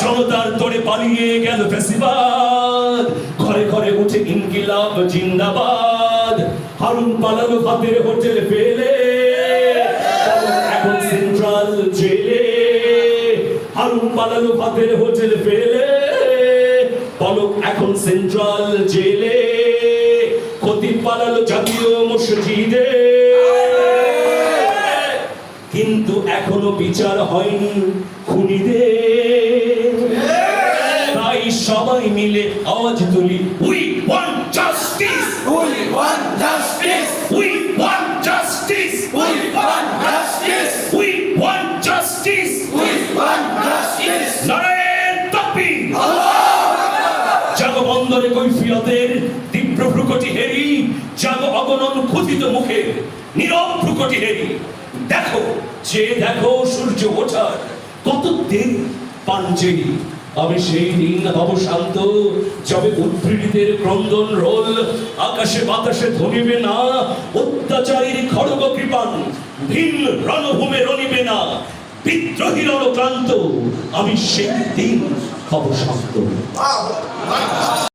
জনতার তোড়ে পালিয়ে গেল ফেসিবাদ। ঘরে ঘরে উঠে ইনকিলাব, জিন্দাবাদ। হারুন পালালো ভাতের হোটেল ফেলে। এখন সেন্ট্রাল জেলে। হারুন পালালো ভাতের হোটেল ফেলে। পলক এখন সেন্ট্রাল জেলে। ক্ষতি পালালো জাতীয় মসজিদে কিন্তু এখনও বিচার হয়নি খুনিদের তাই সবাই মিলে আওয়াজ তুলি we want justice We want justice! We want justice We want justice! We want justice We want justice! নারায়ণ তাকবীর জাগো বন্দরে কৈফিয়তের তীব্র ভ্রুকটি হেরি জাগো অগণন ক্ষুধিত মুখে ভ্রুকটি হেরি দেখো, যে দেখো সূর্য ওঠার কত দেরি পাঞ্জেরি আমি সেই দিন হব শান্ত, যবে উদ্ভিদের ক্রন্দন রোল, আকাশে বাতাসে ধরিবে না, অত্যাচারীর খড়গ কৃপান, ভিন রণভূমে রণিবে না, বিদ্রোহী রণক্রান্ত আমি সেই দিন হব শান্ত।